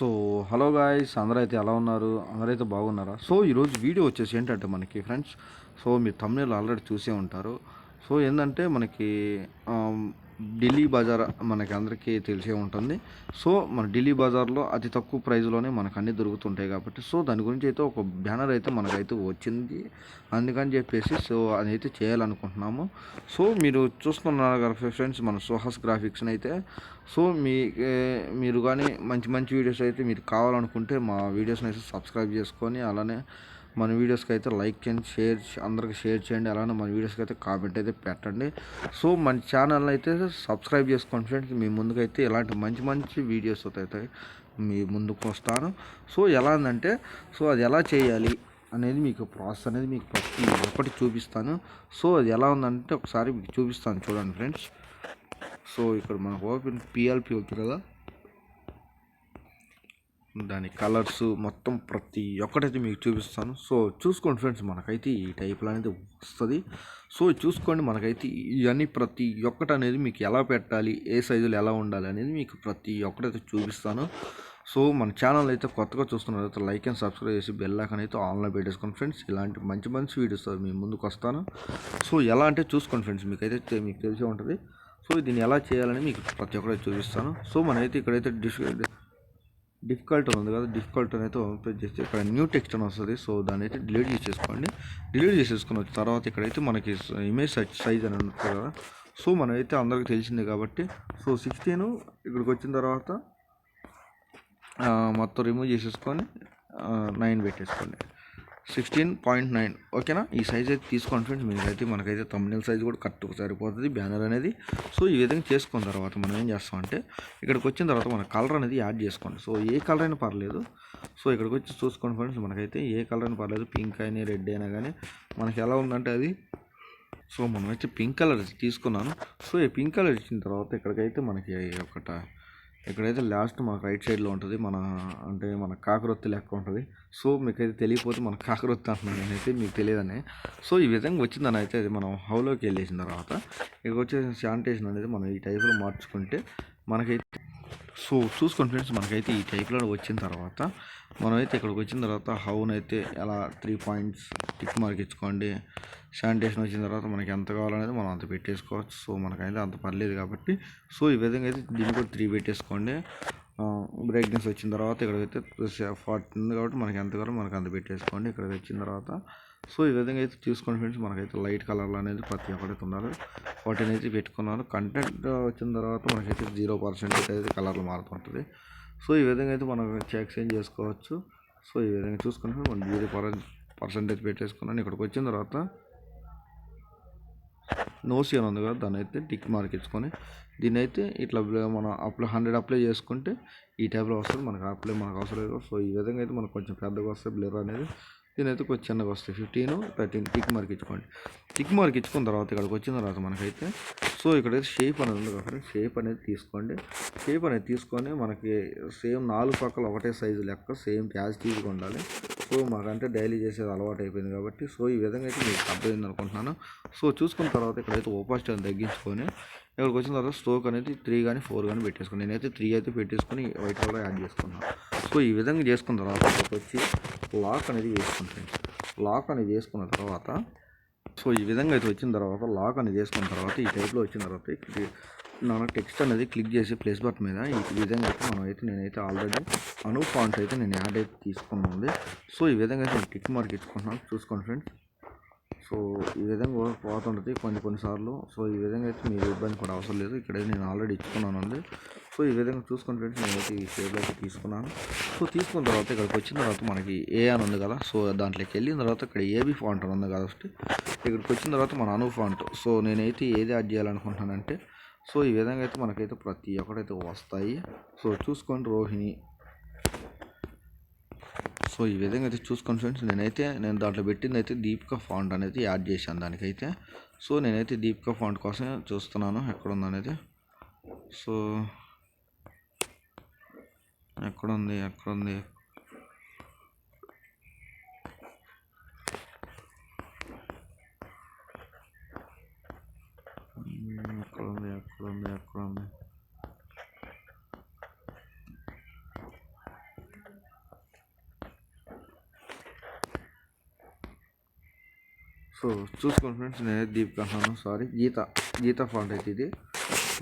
So hello guys అందరూ అయితే ఎలా ఉన్నారు? అందరూ అయితే బాగున్నారా? సో ఈరోజు వీడియో వచ్చేసి ఏంటంటే మనకి ఫ్రెండ్స్ సో మీరు తమిళ ఆల్రెడీ చూసే ఉంటారు. సో ఏంటంటే మనకి ఢిల్లీ బజార్ మనకి అందరికీ తెలిసే ఉంటుంది. సో మన ఢిల్లీ బజార్లో అతి తక్కువ ప్రైస్లోనే మనకు అన్నీ దొరుకుతుంటాయి కాబట్టి సో దాని గురించి అయితే ఒక బ్యానర్ అయితే మనకైతే వచ్చింది. అందుకని చెప్పేసి సో అదైతే చేయాలనుకుంటున్నాము. సో మీరు చూస్తున్నారు కదా ఫ్రెండ్స్ మన సుహాస్ గ్రాఫిక్స్ని అయితే. సో మీ మీరు కానీ మంచి మంచి వీడియోస్ అయితే మీరు కావాలనుకుంటే మా వీడియోస్ని అయితే సబ్స్క్రైబ్ చేసుకొని అలానే మన వీడియోస్కి అయితే లైక్ చేయండి షేర్ అందరికి షేర్ చేయండి అలానే మన వీడియోస్కి అయితే కామెంట్ అయితే పెట్టండి. సో మన ఛానల్ అయితే సబ్స్క్రైబ్ చేసుకోండి ఫ్రెండ్స్. మీ ముందుకైతే ఇలాంటి మంచి మంచి వీడియోస్ అయితే మీ ముందుకు వస్తాను. సో ఎలా అంటే సో అది ఎలా చేయాలి అనేది మీకు ప్రాసెస్ అనేది మీకు ప్రతి ఒక్కటి చూపిస్తాను. సో అది ఎలా ఉందంటే ఒకసారి మీకు చూపిస్తాను. చూడండి ఫ్రెండ్స్. సో ఇక్కడ మనకు ఓపెన్ పిఎల్పి ఓకే కదా. దాని కలర్స్ మొత్తం ప్రతి ఒక్కటైతే మీకు చూపిస్తాను. సో చూసుకోండి ఫ్రెండ్స్ మనకైతే ఈ టైప్లో అనేది వస్తుంది. సో చూసుకోండి మనకైతే ఇవన్నీ ప్రతి ఒక్కటి అనేది మీకు ఎలా పెట్టాలి ఏ సైజులు ఎలా ఉండాలి అనేది మీకు ప్రతి ఒక్కటైతే చూపిస్తాను. సో మన ఛానల్ అయితే కొత్తగా చూస్తున్నారు లైక్ అండ్ సబ్స్క్రైబ్ చేసి బెల్ అయితే ఆన్లైన్ పెట్టేసుకోండి ఫ్రెండ్స్ ఇలాంటి మంచి మంచి వీడియోస్ మీ ముందుకు వస్తాను. సో ఎలా అంటే చూసుకోండి ఫ్రెండ్స్ మీకైతే మీకు తెలిసే ఉంటుంది. సో దీన్ని ఎలా చేయాలని మీకు ప్రతి ఒక్కటి చూపిస్తాను. సో మనమైతే ఇక్కడైతే డిస్ డిఫికల్ట్ ఉంది కదా డిఫికల్ట్ అయితే ఓపెన్ చేస్తే ఇక్కడ న్యూ టెక్స్ట్ అని వస్తుంది. సో దాన్ని అయితే డిలీట్ చేసేసుకోండి. డిలీట్ చేసేసుకున్న వచ్చిన తర్వాత ఇక్కడైతే మనకి ఇమేజ్ సైజ్ అని ఉంటుంది కదా. సో మనమైతే అందరికీ తెలిసిందే కాబట్టి సో సిక్స్టీన్ ఇక్కడికి వచ్చిన తర్వాత మొత్తం రిమూవ్ చేసేసుకొని నైన్ పెట్టేసుకోండి. సిక్స్టీన్ పాయింట్ నైన్ ఓకేనా ఈ సైజ్ అయితే తీసుకోండి ఫ్రెండ్స్ మీకైతే మనకైతే తమ్ముల్ సైజ్ కూడా కరెక్ట్ సరిపోతుంది బ్యానర్ అనేది. సో ఈ విధంగా చేసుకున్న తర్వాత మనం ఏం చేస్తామంటే ఇక్కడికి వచ్చిన తర్వాత మన కలర్ అనేది యాడ్ చేసుకోండి. సో ఏ కలర్ అయినా పర్లేదు. సో ఇక్కడికి వచ్చి చూసుకోండి ఫ్రెండ్స్ మనకైతే ఏ కలర్ అయినా పర్లేదు. పింక్ అయినా రెడ్ అయినా కానీ మనకి ఎలా ఉందంటే అది. సో మనం అయితే పింక్ కలర్ తీసుకున్నాను. సో ఈ పింక్ కలర్ ఇచ్చిన తర్వాత ఇక్కడికైతే మనకి ఒకట ఇక్కడైతే లాస్ట్ మనకు రైట్ సైడ్లో ఉంటుంది మన అంటే మన కాకరొత్తి లెక్క ఉంటుంది. సో మీకైతే తెలియకపోతే మన కాకరొత్తి అంటున్నాను నేనైతే మీకు తెలియదని. సో ఈ విధంగా వచ్చిందని అయితే అది మనం హౌలోకి వెళ్ళేసిన తర్వాత ఇక వచ్చేసి శానిటేషన్ అనేది మనం ఈ టైప్లో మార్చుకుంటే మనకైతే సో చూసుకోండి ఫ్రెండ్స్ మనకైతే ఈ టైప్లో వచ్చిన తర్వాత మనమైతే ఇక్కడికి వచ్చిన తర్వాత హౌన్ అయితే ఎలా త్రీ పాయింట్స్ టిక్ మార్క్ ఇచ్చుకోండి. శానిటేషన్ వచ్చిన తర్వాత మనకి ఎంత కావాలనేది మనం అంత పెట్టేసుకోవచ్చు. సో మనకైతే అంత పర్లేదు కాబట్టి సో ఈ విధంగా అయితే దీన్ని కూడా త్రీ పెట్టేసుకోండి. బ్రైట్నెస్ వచ్చిన తర్వాత ఇక్కడికైతే ఫార్టీ ఉంది కాబట్టి మనకి ఎంత కావాలో మనకి అంత పెట్టేసుకోండి. ఇక్కడికి వచ్చిన తర్వాత సో ఈ విధంగా అయితే చూసుకోండి ఫ్రెండ్స్ మనకైతే లైట్ కలర్లు అనేది ప్రతి ఒక్కటి ఉండాలి వాటిని అయితే పెట్టుకున్నాను కంటెంట్ వచ్చిన తర్వాత మనకైతే జీరో పర్సెంటేజ్ అయితే కలర్లు మారుతుంటుంది సో ఈ విధంగా అయితే మనం ఎక్స్చేంజ్ చేసుకోవచ్చు. సో ఈ విధంగా చూసుకుంటే మనం జీరో పర్సెంటేజ్ పెట్టేసుకున్నాను. ఇక్కడికి వచ్చిన తర్వాత నోసి అని ఉంది కదా దాన్ని అయితే టిక్ మార్క్ ఇచ్చుకొని దీన్ని అయితే ఇట్లా మనం అప్లై హండ్రెడ్ అప్లై చేసుకుంటే ఈ టైప్లో వస్తుంది. మనకు అప్లై మనకు అవసరం లేదు. సో ఈ విధంగా అయితే మనకు కొంచెం పెద్దగా వస్తే బ్లర్ అనేది దీనైతే కొంచెం చిన్నగా వస్తాయి. ఫిఫ్టీన్ థర్టీన్ టిక్ మార్క్ ఇచ్చుకోండి. టిక్ మార్క్ ఇచ్చుకున్న తర్వాత ఇక్కడికి వచ్చిన తర్వాత మనకైతే సో ఇక్కడైతే షేప్ అనేది ఉంది కాబట్టి షేప్ అనేది తీసుకోండి. షేప్ అనేది తీసుకొని మనకి సేమ్ నాలుగు పక్కల ఒకటే సైజు లెక్క సేమ్ యాజ్ టీజ్గా ఉండాలి. సో మాకంటే డైలీ చేసేది అలవాటు అయిపోయింది కాబట్టి సో ఈ విధంగా అయితే మీకు అర్థమైంది అనుకుంటున్నాను. సో చూసుకున్న తర్వాత ఇక్కడైతే ఓపాసిటీ అని తగ్గించుకొని ఇక్కడికి వచ్చిన తర్వాత స్ట్రోక్ అనేది త్రీ కానీ ఫోర్ కానీ పెట్టేసుకుని నేనైతే త్రీ అయితే పెట్టేసుకొని వైట్ కలర్ యాడ్ చేసుకున్నాను సో ఈ విధంగా చేసుకున్న తర్వాత వచ్చి లాక్ అనేది వేసుకుంటాను లాక్ అనేది వేసుకున్న తర్వాత సో ఈ విధంగా అయితే వచ్చిన తర్వాత లాక్ అనేది వేసుకున్న తర్వాత ఈ టైప్లో వచ్చిన తర్వాత ఇక్కడ టెక్స్ట్ అనేది క్లిక్ చేసి ప్లేస్ బట్ మీద ఈ విధంగా అయితే మనం అయితే నేనైతే ఆల్రెడీ అను ఫాంట్ అయితే నేను యాడ్ అయితే తీసుకున్నాను సో ఈ విధంగా అయితే నేను టిక్ మార్క్ ఇచ్చుకుంటున్నాను. చూసుకోండి ఫ్రెండ్స్ సో ఈ విధంగా కూడా పోతుంటుంది కొన్ని కొన్నిసార్లు సో ఈ విధంగా అయితే మీరు ఇబ్బంది కూడా అవసరం లేదు. ఇక్కడ నేను ఆల్రెడీ ఇచ్చుకున్నాను ఉంది. సో ఈ విధంగా చూసుకుని ఫ్రెండ్స్ నేనైతే ఈ షేప్లో అయితే తీసుకున్నాను. సో తీసుకున్న తర్వాత ఇక్కడికి వచ్చిన తర్వాత మనకి ఏ అని ఉంది కదా సో దాంట్లోకి వెళ్ళిన తర్వాత ఇక్కడ ఏబీ ఫాంట్ అని ఉంది కాబట్టి ఇక్కడికి వచ్చిన తర్వాత మన అను ఫాంట్ సో నేనైతే ఏది యాడ్ చేయాలనుకుంటున్నానంటే సో ఈ విధంగా అయితే మనకైతే ప్రతి ఒక్కటైతే వస్తాయి. సో చూసుకోండి రోహిణి. సో ఈ విధంగా అయితే చూసుకోండి ఫ్రెండ్స్ నేనైతే నేను దాంట్లో పెట్టింది అయితే దీపికా ఫాంట్ అనేది యాడ్ చేశాను దానికైతే. సో నేనైతే దీపికా ఫాంట్ కోసం చూస్తున్నాను ఎక్కడ ఉందనేది సో ఎక్కడుంది ఎక్కడుంది? ఎక్కడుంది ఎక్కడుంది ఎక్కడుంది? సో చూసుకోండి ఫ్రెండ్స్ నేనే దీప్ కహాను సారీ గీత గీత ఫాంట్ అయితే ఇది.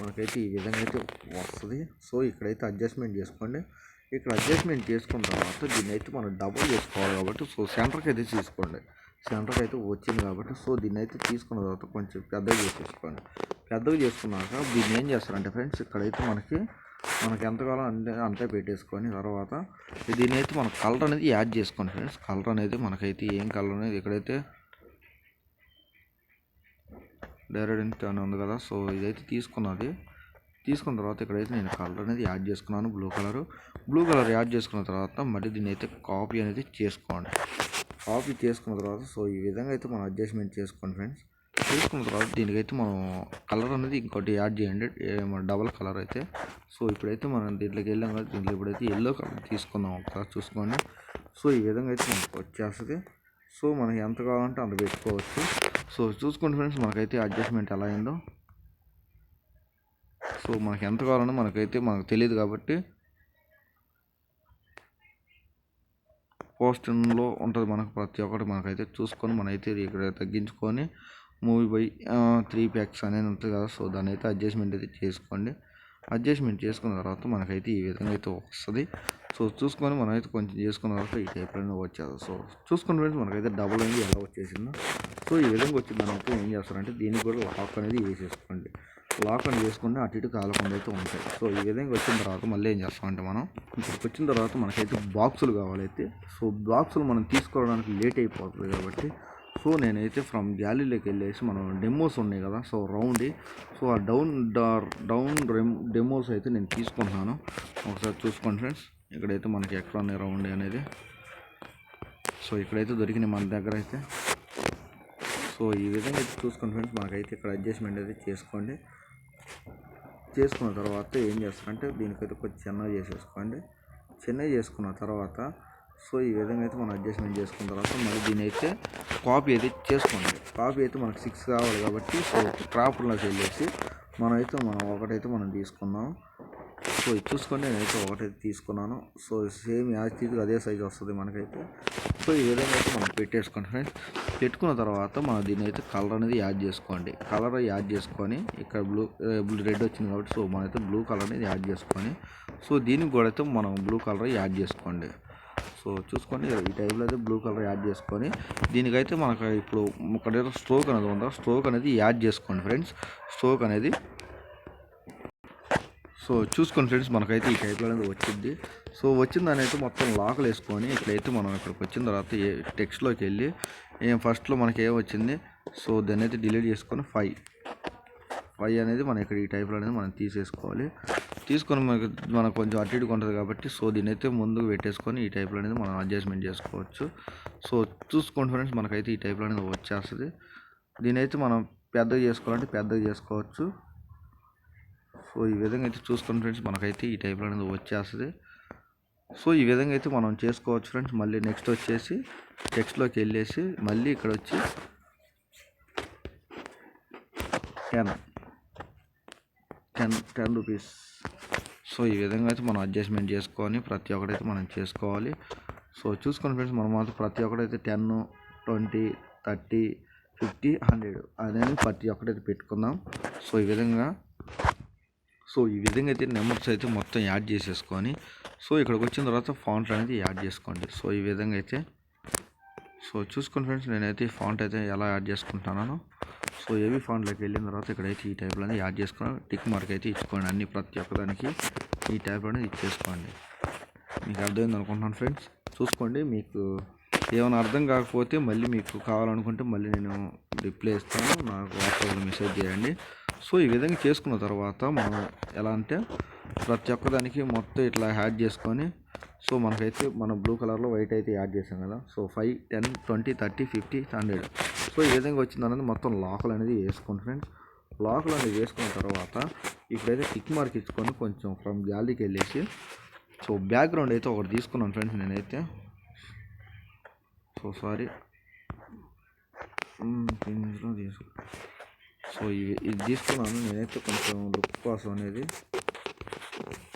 మనకైతే ఈ విధంగా అయితే వస్తుంది. సో ఇక్కడైతే అడ్జస్ట్మెంట్ చేసుకోండి. ఇక్కడ అడ్జస్ట్మెంట్ చేసుకున్న తర్వాత దీన్ని అయితే మనం డబుల్ చేసుకోవాలి కాబట్టి సో సెంటర్కి అయితే తీసుకోండి. సెంటర్కి అయితే వచ్చింది కాబట్టి సో దీన్ని అయితే తీసుకున్న తర్వాత కొంచెం పెద్దగా చేసేసుకోండి. పెద్దగా చేసుకున్నాక దీన్ని ఏం చేస్తారంటే ఫ్రెండ్స్ ఇక్కడైతే మనకి మనకి ఎంతకాలం అంటే అంతే అంతే పెట్టేసుకొని తర్వాత దీన్ని అయితే మన కలర్ అనేది యాడ్ చేసుకోండి ఫ్రెండ్స్ కలర్ అనేది మనకైతే ఏం కలర్ అనేది ఇక్కడైతే డైరెక్ట్ అని ఉంది కదా సో ఇదైతే తీసుకున్నది. తీసుకున్న తర్వాత ఇక్కడైతే నేను కలర్ అనేది యాడ్ చేసుకున్నాను. Blue colour blue colour add చేసుకున్న తర్వాత మళ్ళీ దీన్ని అయితే కాపీ అనేది చేసుకోండి. కాపీ చేసుకున్న తర్వాత సో ఈ విధంగా అయితే మనం అడ్జస్ట్మెంట్ చేసుకోండి ఫ్రెండ్స్ చేసుకున్న తర్వాత దీనికైతే మనం కలర్ అనేది ఇంకోటి యాడ్ చేయండి. మన డబల్ కలర్ అయితే. సో ఇప్పుడైతే మనం దీంట్లోకి వెళ్ళాం కదా దీంట్లో ఇప్పుడైతే ఎల్లో కలర్ తీసుకుందాం ఒకసారి చూసుకోండి. సో ఈ విధంగా అయితే మనకు వచ్చేస్తుంది. సో మనకి ఎంత కావాలంటే అంత పెట్టుకోవచ్చు. సో చూసుకోండి ఫ్రెండ్స్ మనకైతే అడ్జస్ట్మెంట్ ఎలా అయిందో. సో మనకి ఎంత కావాలన్నా మనకైతే మనకు తెలియదు కాబట్టి పోస్టింగ్లో ఉంటుంది మనకు ప్రతి ఒక్కటి మనకైతే చూసుకొని మనమైతే ఇక్కడ తగ్గించుకొని మూవీ బై త్రీ ప్యాక్స్ అనేది ఉంటుంది కదా సో దాన్ని అయితే అడ్జస్ట్మెంట్ అయితే చేసుకోండి. అడ్జస్ట్మెంట్ చేసుకున్న తర్వాత మనకైతే ఈ విధంగా అయితే వస్తుంది. సో చూసుకొని మనమైతే కొంచెం చేసుకున్న తర్వాత ఈ టైప్లోనే వచ్చేది. సో చూసుకున్న ఫ్రెండ్స్ మనకైతే డబుల్ అనేది ఎలా వచ్చేసిందో. సో ఈ విధంగా వచ్చిన దానికి ఏం చేస్తారంటే దీనికి కూడా హాఫ్ అనేది వేసేసుకోండి. లాక్ అని చేసుకుంటే అటు ఇటు కాలకుండా అయితే ఉంటాయి. సో ఈ విధంగా వచ్చిన తర్వాత మళ్ళీ ఏం చేస్తామంటే మనం ఇక్కడికి వచ్చిన తర్వాత మనకైతే బాక్సులు కావాలైతే సో బాక్సులు మనం తీసుకోవడానికి లేట్ అయిపోతుంది కాబట్టి సో నేనైతే ఫ్రమ్ గ్యాలీలోకి వెళ్ళేసి మనం డెమోస్ ఉన్నాయి కదా సో రౌండ్ సో ఆ డౌన్ డౌన్ డెమోస్ అయితే నేను తీసుకుంటున్నాను. ఒకసారి చూసుకోండి ఫ్రెండ్స్. ఇక్కడైతే మనకి ఎక్కడ ఉన్నాయి రౌండ్ అనేది. సో ఇక్కడైతే దొరికినాయి మన దగ్గర అయితే. సో ఈ విధంగా అయితే చూసుకోండి ఫ్రెండ్స్. మనకైతే ఇక్కడ అడ్జస్ట్మెంట్ అయితే చేసుకోండి. చేసుకున్న తర్వాత ఏం చేస్తారంటే దీనికైతే కొంచెం చిన్నగా చేసేసుకోండి. చిన్నగా చేసుకున్న తర్వాత సో ఈ విధంగా అయితే మనం అడ్జస్ట్మెంట్ చేసుకున్న తర్వాత మళ్ళీ దీని అయితే కాపీ అయితే చేసుకోండి. కాపీ అయితే మనకు సిక్స్ కావాలి కాబట్టి సో క్రాప్లోకి వెళ్ళేసి మనమైతే మనం ఒకటైతే మనం తీసుకున్నాం సో ఇది చూసుకోండి నేనైతే ఒకటైతే తీసుకున్నాను. సో సేమ్ యాజ్ ఇది అదే సైజ్ వస్తుంది మనకైతే. సో ఈ విధంగా అయితే మనం పెట్టేసుకోండి ఫ్రెండ్స్. పెట్టుకున్న తర్వాత మనం దీన్ని అయితే కలర్ అనేది యాడ్ చేసుకోండి. కలర్ యాడ్ చేసుకొని ఇక్కడ బ్లూ బ్లూ రెడ్ వచ్చింది కాబట్టి సో మనమైతే బ్లూ కలర్ అనేది యాడ్ చేసుకొని సో దీనికి కూడా అయితే మనం బ్లూ కలర్ యాడ్ చేసుకోండి. సో చూసుకోండి ఈ టైప్లో అయితే బ్లూ కలర్ యాడ్ చేసుకొని దీనికైతే మనకు ఇప్పుడు ఇక్కడ స్ట్రోక్ అనేది ఉందా? స్ట్రోక్ అనేది యాడ్ చేసుకోండి ఫ్రెండ్స్. స్ట్రోక్ అనేది సో చూసుకోండి ఫ్రెండ్స్ మనకైతే ఈ టైప్లో అనేది వచ్చింది. సో వచ్చిన దాని అయితే మొత్తం లాకులు వేసుకొని ఇట్లయితే మనం ఇక్కడికి వచ్చిన తర్వాత ఏ టెక్స్ట్లోకి వెళ్ళి ఏం ఫస్ట్లో మనకి ఏం వచ్చింది సో దాన్ని అయితే డిలీట్ చేసుకొని ఫైవ్ ఫైవ్ అనేది మనం ఇక్కడ ఈ టైప్లో అనేది మనం తీసేసుకోవాలి. తీసుకొని మనకి మనకు కొంచెం అటు ఉంటుంది కాబట్టి సో దీన్ని అయితే ముందుకు పెట్టేసుకొని ఈ టైప్లో అనేది మనం అడ్జస్ట్మెంట్ చేసుకోవచ్చు. సో చూసుకోండి ఫ్రెండ్స్ మనకైతే ఈ టైప్లో అనేది వచ్చేస్తుంది. దీని అయితే మనం పెద్దగా చేసుకోవాలంటే పెద్దగా చేసుకోవచ్చు. సో ఈ విధంగా అయితే చూసుకోండి ఫ్రెండ్స్ మనకైతే ఈ టైప్లో అనేది వచ్చేస్తుంది. సో ఈ విధంగా అయితే మనం చేసుకోవచ్చు ఫ్రెండ్స్. మళ్ళీ నెక్స్ట్ వచ్చేసి టెక్స్ట్లోకి వెళ్ళేసి మళ్ళీ ఇక్కడ వచ్చి ten ten ten rupees so ఈ విధంగా అయితే మనం అడ్జస్ట్మెంట్ చేసుకొని ప్రతి ఒక్కటైతే మనం చేసుకోవాలి. సో చూసుకోండి ఫ్రెండ్స్ మనం మాత్రం ప్రతి ఒక్కటైతే ten twenty thirty fifty hundred అనేది ప్రతి ఒక్కటైతే పెట్టుకుందాం. సో ఈ విధంగా సో ఈ విధంగా అయితే నెంబర్స్ అయితే మొత్తం యాడ్ చేసేసుకొని సో ఇక్కడికి వచ్చిన తర్వాత ఫాంట్ అనేది యాడ్ చేసుకోండి. సో ఈ విధంగా అయితే సో చూసుకోండి ఫ్రెండ్స్ నేనైతే ఈ ఫాంట్ అయితే ఎలా యాడ్ చేసుకుంటున్నాను సో ఏవి ఫాంట్లోకి వెళ్ళిన తర్వాత ఇక్కడైతే ఈ టైప్లో అనేది యాడ్ చేసుకుని టిక్ మార్క్ అయితే ఇచ్చుకోండి. అన్ని ప్రతి ఒక్కదానికి ఈ టైప్లో అనేది ఇచ్చేసుకోండి. మీకు అర్థమైంది అనుకుంటున్నాను ఫ్రెండ్స్? చూసుకోండి మీకు ఏమైనా అర్థం కాకపోతే మళ్ళీ మీకు కావాలనుకుంటే మళ్ళీ నేను రిప్లై ఇస్తాను. నాకు వాట్సాప్లో మెసేజ్ చేయండి. సో ఈ విధంగా చేసుకున్న తర్వాత మనం ఎలా అంటే ప్రతి ఒక్కదానికి మొత్తం ఇట్లా యాడ్ చేసుకొని సో మనకైతే మన బ్లూ కలర్లో వైట్ అయితే యాడ్ చేసాం కదా. So five ten twenty thirty fifty hundred. So ఈ విధంగా వచ్చింది అనేది మొత్తం లాకులు అనేది వేసుకోండి ఫ్రెండ్స్. లాకులు అనేది వేసుకున్న తర్వాత ఇప్పుడైతే టిక్ మార్క్ ఇచ్చుకొని కొంచెం ఫ్రమ్ గ్యాలరీకి వెళ్ళేసి సో బ్యాక్గ్రౌండ్ అయితే ఒకటి తీసుకున్నాను ఫ్రెండ్స్ నేనైతే. So sorry. తీసుకు. సో ఇవి ఇది తీసుకున్నాను నేనైతే కొంచెం లుక్ కోసం అనేది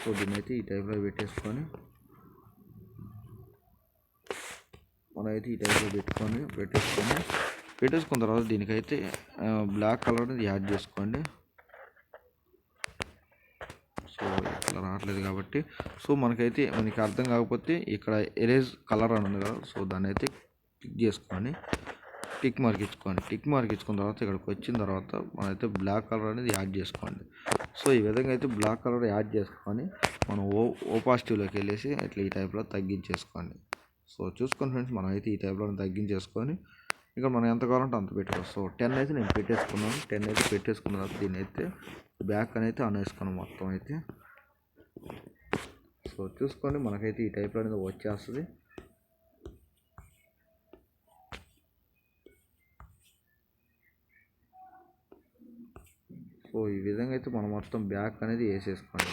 సో దీన్ని అయితే ఈ టైప్లో పెట్టేసుకొని మనమైతే ఈ టైప్లో పెట్టుకొని పెట్టేసుకొని పెట్టేసుకున్న తర్వాత దీనికైతే బ్లాక్ కలర్ అనేది యాడ్ చేసుకోండి. సో ఇట్లా రావట్లేదు కాబట్టి సో మనకైతే మనకి అర్థం కాకపోతే ఇక్కడ ఎరేజ్ కలర్ అని ఉంది కదా సో దాన్ని అయితే క్లిక్ చేసుకొని టిక్ మార్క్ ఇచ్చుకోండి టిక్ మార్క్ ఇచ్చుకున్న తర్వాత ఇక్కడికి వచ్చిన తర్వాత మనమైతే బ్లాక్ కలర్ అనేది యాడ్ చేసుకోండి. సో ఈ విధంగా అయితే బ్లాక్ కలర్ యాడ్ చేసుకొని మనం ఓ ఓ పాజిటివ్లోకి వెళ్ళేసి ఇట్లా ఈ టైప్లో తగ్గించేసుకోండి. సో చూసుకోండి ఫ్రెండ్స్ మనం అయితే ఈ టైప్లో తగ్గించేసుకొని ఇక్కడ మనం ఎంత కావాలంటే అంత పెట్టుకోవచ్చు సో టెన్ అయితే నేను పెట్టేసుకున్నాను. టెన్ అయితే పెట్టేసుకున్న తర్వాత దీన్ని అయితే బ్యాక్ అని అయితే అనేసుకున్నాను మొత్తం అయితే. సో చూసుకోండి మనకైతే ఈ టైప్లో అనేది వచ్చేస్తుంది. సో ఈ విధంగా అయితే మనం మొత్తం బ్యాక్ అనేది వేసేసుకోండి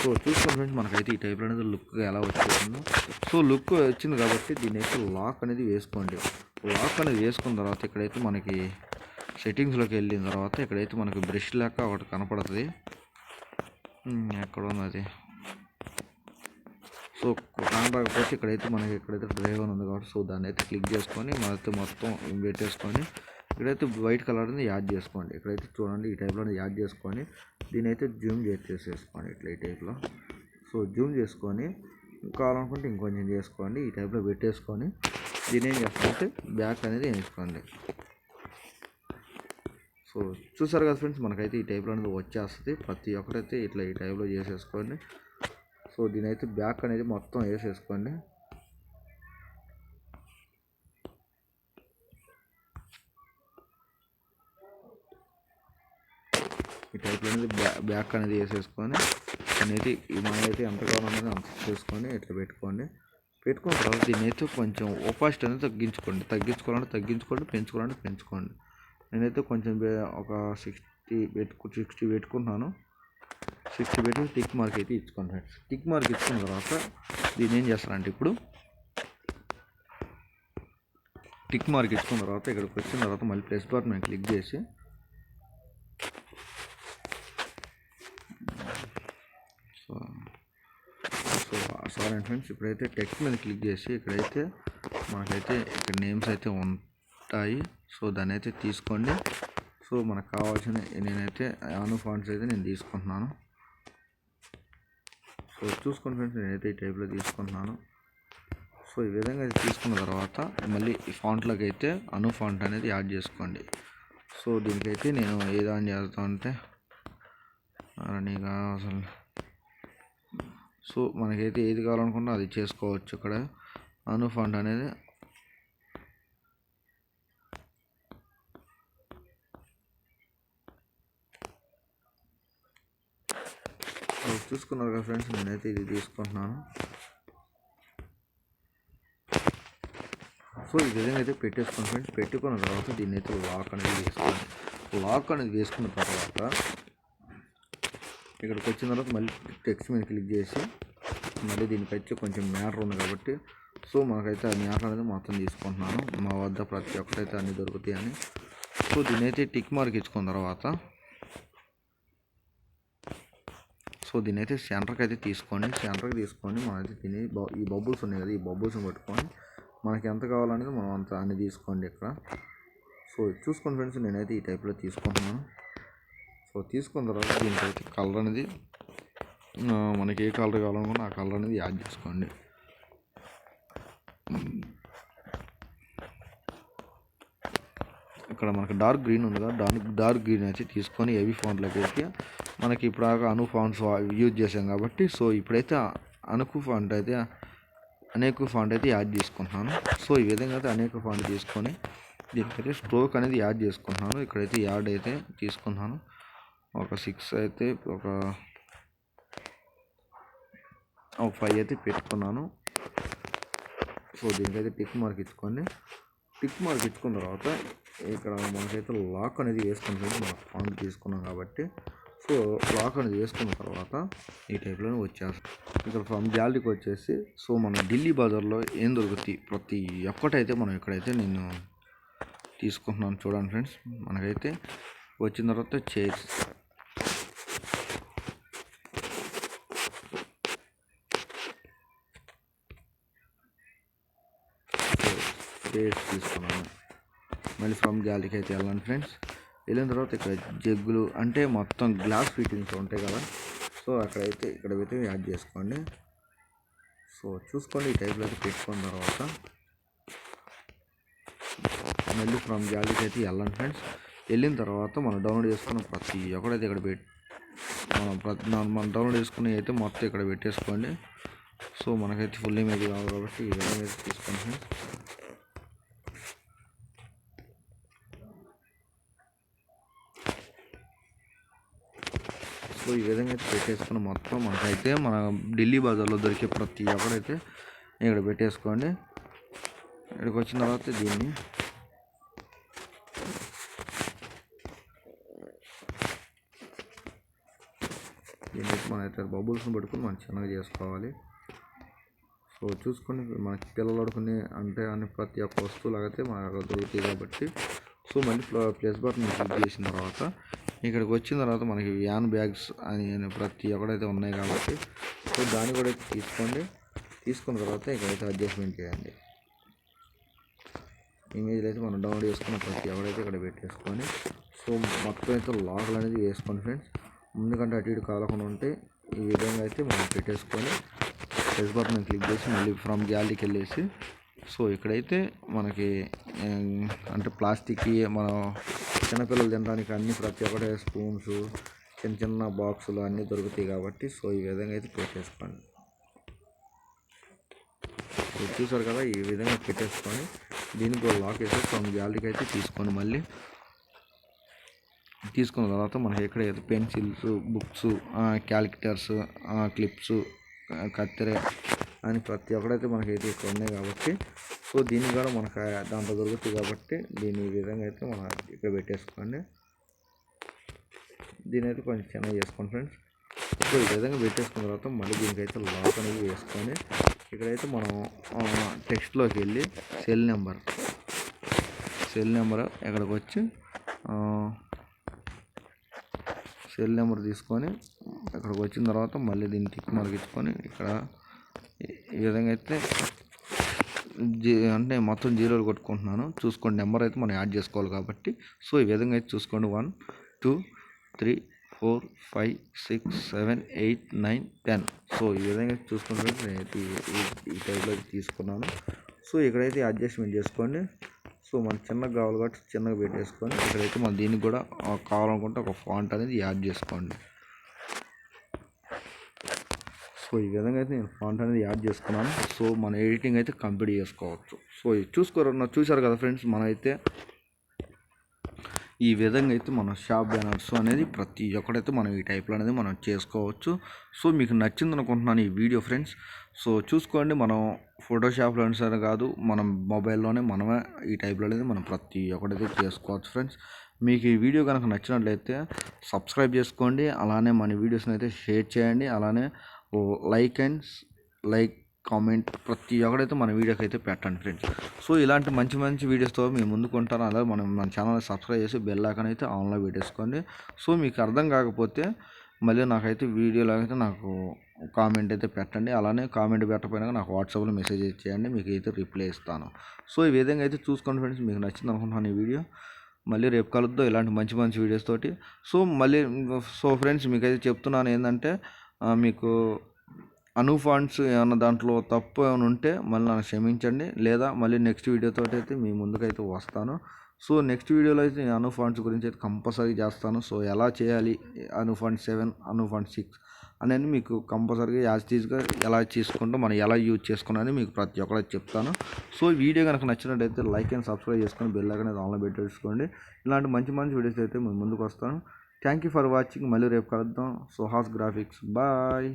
సో చూసుకోండి ఫ్రెండ్స్ మనకైతే ఈ టైప్లో అనేది లుక్ ఎలా వచ్చేసిందో. సో లుక్ వచ్చింది కాబట్టి దీని అయితే లాక్ అనేది వేసుకోండి. లాక్ అనేది వేసుకున్న తర్వాత ఇక్కడైతే మనకి సెట్టింగ్స్లోకి వెళ్ళిన తర్వాత ఇక్కడైతే మనకి బ్రష్ లెక్క ఒకటి కనపడుతుంది. ఎక్కడ ఉన్నది సో కనపడకపోతే ఇక్కడైతే మనకి ఇక్కడైతే డ్రైవర్ ఉంది కాబట్టి సో దాన్ని అయితే క్లిక్ చేసుకొని మనైతే మొత్తం పెట్టేసుకొని ఇక్కడైతే వైట్ కలర్ అనేది యాడ్ చేసుకోండి. ఇక్కడైతే చూడండి ఈ టైప్లో యాడ్ చేసుకొని దీని అయితే జూమ్ చేసేసుకోండి ఇట్లా ఈ టైప్లో సో జూమ్ చేసుకొని కావాలనుకుంటే ఇంకొంచెం చేసుకోండి. ఈ టైప్లో పెట్టేసుకొని దీని ఏం చేస్తామంటే బ్యాక్ అనేది వేసుకోండి. సో చూసారు కదా ఫ్రెండ్స్ మనకైతే ఈ టైప్లో అనేది వచ్చేస్తుంది. ప్రతి ఒక్కరైతే ఇట్లా ఈ టైప్లో చేసేసుకోండి. సో దీని అయితే బ్యాక్ అనేది మొత్తం వేసేసుకోండి. ఈ అనేది బ్యాక్ అనేది వేసేసుకొని అనేది మనమైతే ఎంత కావాలనేది అంత చేసుకొని ఇట్లా పెట్టుకోండి. పెట్టుకున్న తర్వాత దీని అయితే కొంచెం ఓపాసిటీ అనేది తగ్గించుకోండి. తగ్గించుకోవాలంటే తగ్గించుకోండి పెంచుకోవాలంటే పెంచుకోండి. నేనైతే కొంచెం ఒక సిక్స్టీ పెట్టుకు సిక్స్టీ పెట్టుకుంటున్నాను. సిక్స్టీ పెట్టి టిక్ మార్క్ అయితే ఇచ్చుకోండి ఫ్రెండ్స్ టిక్ మార్క్ ఇచ్చుకున్న తర్వాత దీన్ని ఏం చేస్తారంటే ఇప్పుడు టిక్ మార్క్ ఇచ్చుకున్న తర్వాత ఇక్కడికి వచ్చిన తర్వాత మళ్ళీ ప్లస్ బార్ మేము క్లిక్ చేసి సో సో సారీ ఫ్రెండ్స్ ఇప్పుడైతే టెక్స్ట్ మీద క్లిక్ చేసి ఇక్కడైతే మనకైతే ఇక్కడ నేమ్స్ అయితే ఉంటాయి. సో దాన్ని అయితే తీసుకోండి. సో మనకు కావాల్సిన నేనైతే అను ఫాంట్స్ అయితే నేను తీసుకుంటున్నాను. సో చూసుకోండి ఫ్రెండ్స్ నేనైతే ఈ టైప్లో తీసుకుంటున్నాను. సో ఈ విధంగా అయితే తీసుకున్న తర్వాత మళ్ళీ ఈ ఫాంట్లోకి అయితే అను ఫాంట్ అనేది యాడ్ చేసుకోండి. సో దీనికైతే నేను ఏదో అని చేస్తా అంటే నీకు అసలు సో మనకైతే ఏది కావాలనుకున్నా అది చేసుకోవచ్చు ఇక్కడ. అను ఫండ్ అనేది. చూసుకున్నారు కదా ఫ్రెండ్స్ నేనైతే ఇది తీసుకుంటున్నాను. సో ఈ విధంగా అయితే పెట్టేసుకోండి ఫ్రెండ్స్. పెట్టుకున్న తర్వాత దీన్ని అయితే లాక్ అనేది వేసుకోండి లాక్ అనేది వేసుకున్న తర్వాత ఇక్కడికి వచ్చిన తర్వాత మళ్ళీ టెక్స్ట్ మీద క్లిక్ చేసి మళ్ళీ దీనికైతే కొంచెం మ్యాటర్ ఉంది కాబట్టి సో మనకైతే ఆ మ్యాటర్ అనేది మొత్తం తీసుకుంటున్నాను. మా వద్ద ప్రతి ఒక్కటైతే అన్నీ దొరుకుతాయని. సో దీని అయితే టిక్ మార్క్ ఇచ్చుకున్న తర్వాత సో దీని అయితే సెంటర్కి అయితే తీసుకోండి. సెంటర్కి తీసుకొని మనైతే దీని బ- ఈ బబుల్స్ ఉన్నాయి కదా ఈ బబుల్స్ని పట్టుకొని మనకి ఎంత కావాలనేది మనం అంత అన్ని తీసుకోండి ఇక్కడ. సో చూసుకోండి ఫ్రెండ్స్ నేనైతే ఈ టైప్లో తీసుకుంటున్నాను. సో తీసుకున్న తర్వాత దీనికైతే కలర్ అనేది మనకి ఏ కలర్ కావాలనుకున్నా ఆ కలర్ అనేది యాడ్ చేసుకోండి. ఇక్కడ మనకు డార్క్ గ్రీన్ ఉంది కదా డార్క్ డార్క్ గ్రీన్ అయితే తీసుకొని హెవీ ఫాంట్లోకి అయితే మనకి ఇప్పుడు అను ఫాంట్స్ యూజ్ చేసాం కాబట్టి సో ఇప్పుడైతే అనుకు ఫాంట్ అయితే అనేక ఫాంట్ అయితే యాడ్ చేసుకుంటున్నాను. సో ఈ విధంగా అయితే అనేక ఫాంట్ తీసుకొని దీనికైతే స్ట్రోక్ అనేది యాడ్ చేసుకుంటున్నాను. ఇక్కడైతే యాడ్ అయితే తీసుకున్నాను ఒక సిక్స్ అయితే ఒక ఒక ఫైవ్ అయితే పెట్టుకున్నాను. సో దీనికైతే టిక్ మార్క్ ఇచ్చుకొని టిక్ మార్క్ ఇచ్చుకున్న తర్వాత ఇక్కడ మనకైతే లాక్ అనేది వేసుకుంటుంది మనం ఫాంట్ తీసుకున్నాం కాబట్టి. సో లాక్ అనేది వేసుకున్న తర్వాత ఈ టైప్లోనే వచ్చేస్తుంది. ఇక్కడ ఫ్రమ్ గ్యాలరీకి వచ్చేసి సో మన ఢిల్లీ బజార్లో ఏం దొరుకుతాయి ప్రతి ఒక్కటైతే మనం ఇక్కడైతే నేను తీసుకుంటున్నాను చూడండి ఫ్రెండ్స్. మనకైతే వచ్చిన తర్వాత చైర్స్ చైర్స్ తీసుకున్నాను. మళ్ళీ ఫ్రమ్ గ్యాలరీకి అయితే వెళ్ళాను ఫ్రెండ్స్ వెళ్ళిన తర్వాత ఇక్కడ జగ్గులు అంటే మొత్తం గ్లాస్ ఫిట్టింగ్స్ ఉంటాయి కదా. సో అక్కడైతే ఇక్కడ అయితే యాడ్ చేసుకోండి. సో చూసుకోండి ఈ టైప్లో అయితే పెట్టుకున్న తర్వాత. మళ్ళీ ఫ్రమ్ గ్యాలరీకి అయితే వెళ్ళాను ఫ్రెండ్స్ వెళ్ళిన తర్వాత మనం డౌన్లోడ్ చేసుకున్న ప్రతి ఒక్కడైతే ఇక్కడ పెట్టి మనం ప్రతి మనం డౌన్లోడ్ చేసుకుని అయితే మొత్తం ఇక్కడ పెట్టేసుకోండి. సో మనకైతే ఫుల్ ఇమేజ్ కావాలి కాబట్టి ఈ విధంగా తీసుకుంటాం సో ఈ విధంగా అయితే పెట్టేసుకుని మొత్తం. మనకైతే మన ఢిల్లీ బజార్లో దొరికే ప్రతి ఎక్కడైతే ఇక్కడ పెట్టేసుకోండి. ఇక్కడికి వచ్చిన తర్వాత దీన్ని దీన్ని మనం అయితే బబుల్స్ని పట్టుకుని మనం చిన్నగా చేసుకోవాలి. సో చూసుకొని మనకి పిల్లలు ఆడుకునే అంటే అని ప్రతి ఒక్క వస్తువులు అయితే మనకు దొరుకుతాయి కాబట్టి సో మళ్ళీ ప్ల- ప్లస్ బటన్ క్లిక్ చేసిన తర్వాత ఇక్కడికి వచ్చిన తర్వాత మనకి వ్యాన్ బ్యాగ్స్ అని ప్రతి ఒక్కడైతే ఉన్నాయి కాబట్టి సో దాన్ని కూడా తీసుకోండి. తీసుకున్న తర్వాత ఇక్కడైతే అడ్జస్ట్మెంట్ చేయండి. ఇమేజ్లు అయితే మనం డౌన్లోడ్ చేసుకున్న ప్రతి ఎవడైతే ఇక్కడ పెట్టేసుకొని సో మొత్తం అయితే లాగులు అనేది వేసుకోండి ఫ్రెండ్స్ ముందుకంటే అటు ఇటు కాలకుండా ఉంటే ఈ విధంగా అయితే మనం పెట్టేసుకొని ప్రెస్ బటన్ క్లిక్ చేసి మళ్ళీ ఫ్రమ్ గ్యాలరీకి వెళ్ళేసి సో ఇక్కడైతే మనకి అంటే ప్లాస్టిక్ మనం చిన్నపిల్లలు తినడానికి అన్ని ప్రతి ఒక్కటే స్పూన్స్ చిన్న చిన్న బాక్సులు అన్నీ దొరుకుతాయి కాబట్టి సో ఈ విధంగా అయితే పెట్టేసుకోండి. ఇది చూసారు కదా ఈ విధంగా పెట్టేసుకొని దీనికి కూడా లాక్ వేసి కొన్ని గ్యాలరీకి అయితే తీసుకోండి. మళ్ళీ తీసుకున్న తర్వాత మనకి ఎక్కడైతే పెన్సిల్స్ బుక్స్ క్యాలిక్యులేటర్స్ క్లిప్స్ కత్తెర అని ప్రతి ఒక్కడైతే మనకైతే ఇక్కడ ఉన్నాయి కాబట్టి. సో దీన్ని కూడా మనకు దాంట్లో దొరుకుతుంది కాబట్టి దీన్ని ఈ విధంగా అయితే మనం ఇక్కడ పెట్టేసుకోండి. దీని అయితే కొంచెం చిన్నగా చేసుకోండి ఫ్రెండ్స్. సో ఈ విధంగా పెట్టేసుకున్న తర్వాత మళ్ళీ దీనికైతే లాక్ అనేది వేసుకొని ఇక్కడైతే మనం టెక్స్ట్లోకి వెళ్ళి సెల్ నెంబర్ సెల్ నెంబర్ ఎక్కడికి వచ్చి సెల్ నెంబర్ తీసుకొని ఇక్కడికి వచ్చిన తర్వాత మళ్ళీ దీన్ని టిక్ మార్క్ ఇచ్చుకొని ఇక్కడ ఈ- విధంగా అయితే జీ అంటే మొత్తం జీరోలు కొట్టుకుంటున్నాను. చూసుకోండి నెంబర్ అయితే మనం యాడ్ చేసుకోవాలి కాబట్టి. సో ఈ విధంగా అయితే చూసుకోండి. One two three four five six seven eight nine ten. So ఈ విధంగా అయితే చూసుకుంటే నేనైతే ఈ- ఈ- టైప్లో అయితే తీసుకున్నాను. సో ఇక్కడైతే అడ్జస్ట్మెంట్ చేసుకోండి. సో మనకు చిన్నగా కావాలి కాబట్టి చిన్నగా పెట్టేసుకొని ఇక్కడైతే మనం దీనికి కూడా కావాలనుకుంటే ఒక ఫాంట్ అనేది యాడ్ చేసుకోండి. సో ఈ విధంగా అయితే నేను ఫాంట్ అనేది యాడ్ చేసుకున్నాను. సో మన ఎడిటింగ్ అయితే కంప్లీట్ చేసుకోవచ్చు. సో ఇది చూసుకోరు చూసారు కదా ఫ్రెండ్స్ మనమైతే ఈ విధంగా అయితే మన షాప్ బ్యానర్స్ అనేది ప్రతి ఒక్కడైతే మనం ఈ టైప్లో అనేది మనం చేసుకోవచ్చు. సో మీకు నచ్చింది అనుకుంటున్నాను ఈ వీడియో ఫ్రెండ్స్ సో చూసుకోండి మనం ఫోటోషాప్లో సరే కాదు మనం మొబైల్లోనే మనమే ఈ టైప్లో అనేది మనం ప్రతి ఒక్కడైతే చేసుకోవచ్చు ఫ్రెండ్స్ మీకు ఈ వీడియో కనుక నచ్చినట్లయితే సబ్స్క్రైబ్ చేసుకోండి. అలానే మన వీడియోస్ని అయితే షేర్ చేయండి. అలానే లైక్ అండ్ లైక్ కామెంట్ ప్రతి ఒక్కడైతే మన వీడియోకి అయితే పెట్టండి ఫ్రెండ్స్. సో ఇలాంటి మంచి మంచి వీడియోస్తో మేము ముందుకు ఉంటాను. అలాగే మనం మన ఛానల్ సబ్స్క్రైబ్ చేసి బెల్ ఐకాన్ అయితే ఆన్లో పెట్టేసుకోండి. సో మీకు అర్థం కాకపోతే మళ్ళీ నాకైతే వీడియోలో అయితే నాకు కామెంట్ అయితే పెట్టండి. అలానే కామెంట్ పెట్టకపోయినా నాకు వాట్సాప్లో మెసేజ్ చేయండి. మీకు అయితే రిప్లై ఇస్తాను. సో ఈ విధంగా అయితే చూసుకోండి ఫ్రెండ్స్. మీకు నచ్చింది అనుకుంటున్నాను ఈ వీడియో. మళ్ళీ రేపు కలుద్దాం ఇలాంటి మంచి మంచి వీడియోస్ తోటి సో మళ్ళీ సో ఫ్రెండ్స్ మీకైతే చెప్తున్నాను ఏంటంటే మీకు అను ఫాండ్స్ ఏమన్నా దాంట్లో తప్పు ఏమైనా ఉంటే మళ్ళీ నన్ను క్షమించండి. లేదా మళ్ళీ నెక్స్ట్ వీడియోతో అయితే మీ ముందుకైతే వస్తాను. సో నెక్స్ట్ వీడియోలో అయితే నేను అను ఫండ్స్ గురించి అయితే కంపల్సరీ చేస్తాను. సో ఎలా చేయాలి? Anu font seven Anu font six అనేది మీకు కంపల్సరీగా యాజ్ టీజ్గా ఎలా చేసుకుంటూ మనం ఎలా యూజ్ చేసుకున్నది మీకు ప్రతి ఒక్కరికి చెప్తాను. సో ఈ వీడియో కనుక నచ్చినట్టయితే లైక్ అండ్ సబ్స్క్రైబ్ చేసుకొని బెల్ అనేది ఆన్లో పెట్టేసుకోండి ఇలాంటి మంచి మంచి వీడియోస్ అయితే మేము ముందుకు వస్తాను. థ్యాంక్ యూ ఫర్ వాచింగ్ మళ్ళీ రేపు కలుద్దాం సుహాస్ గ్రాఫిక్స్ బాయ్